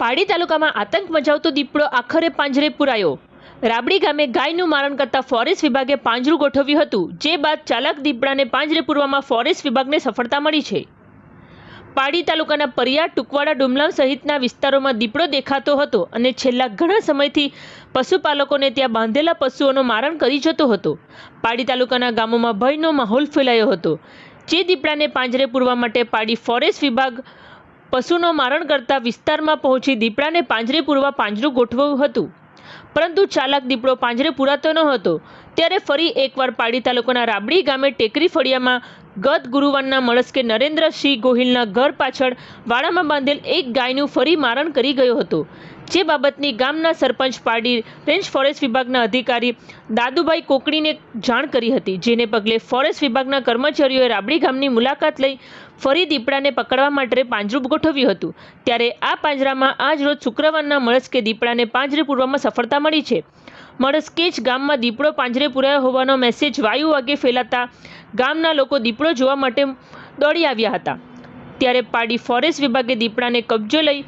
પાડી તાલુકામાં આતંક મચાવતો દીપડો આખરે પાંજરે પુરાયો. રાબડી ગામે ગાયનું મારણ કરતા ફોરેસ્ટ વિભાગે પાંજરું ગોઠવ્યું હતું, જે બાદ ચાલક દીપડાને પાંજરે પૂરવામાં ફોરેસ્ટ વિભાગને સફળતા મળી છે. પાડી તાલુકાના પરિયા ટુકવાડા, ડુમલામ સહિતના વિસ્તારોમાં દીપડો દેખાતો હતો અને છેલ્લા ઘણા સમયથી પશુપાલકોને ત્યાં બાંધેલા પશુઓનો મારણ કરી જતો હતો. પાડી તાલુકાના ગામોમાં ભયનો માહોલ ફેલાયો હતો. જે દીપડાને પાંજરે પૂરવા માટે પાડી ફોરેસ્ટ વિભાગ પશુનો મારણ કરતા વિસ્તારમાં પહોંચી દીપડાને પાંજરે પૂરવા પાંજરું ગોઠવ્યું હતું. પરંતુ ચાલક દીપડો પાંજરે પૂરાતો ન હતો ત્યારે ફરી એકવાર પાડી તાલુકાના રાબડી ગામે ટેકરી ફળિયામાં ગત ગુરુવારના મળસ્કે નરેન્દ્રસિંહ ગોહિલના ઘર પાછળ વાડામાં બાંધેલ એક ગાયનું ફરી મારણ કરી ગયો હતો. જે બાબતની ગામના સરપંચ પાડી રેન્જ ફોરેસ્ટ વિભાગના અધિકારી દાદુભાઈ કોકડીને જાણ કરી હતી, જેને પગલે ફોરેસ્ટ વિભાગના કર્મચારીઓએ રાબડી ગામની મુલાકાત લઈ ફરી દીપડાને પકડવા માટે પાંજરું ગોઠવ્યું હતું. ત્યારે આ પાંજરામાં આજ રોજ શુક્રવારના મળસ્કે દીપડાને પાંજરે પૂરવામાં સફળતા મળી છે. મળસ્કે જ ગામમાં દીપડો પાંજરે પૂરાયો હોવાનો મેસેજ વાયુ વાગે ફેલાતા ગામના લોકો દીપડો જોવા માટે દોડી આવ્યા હતા. ત્યારે પાડી ફોરેસ્ટ વિભાગે દીપડાને કબજો લઈ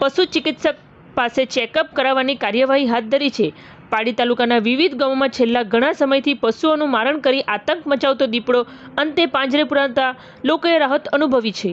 પશુ ચિકિત્સક પાસે ચેકઅપ કરાવવાની કાર્યવાહી હાથ ધરી છે. પાડી તાલુકાના વિવિધ ગામોમાં છેલ્લા ઘણા સમયથી પશુઓનું મારણ કરી આતંક મચાવતો દીપડો અંતે પાંજરે પુરાતા લોકોએ રાહત અનુભવી છે.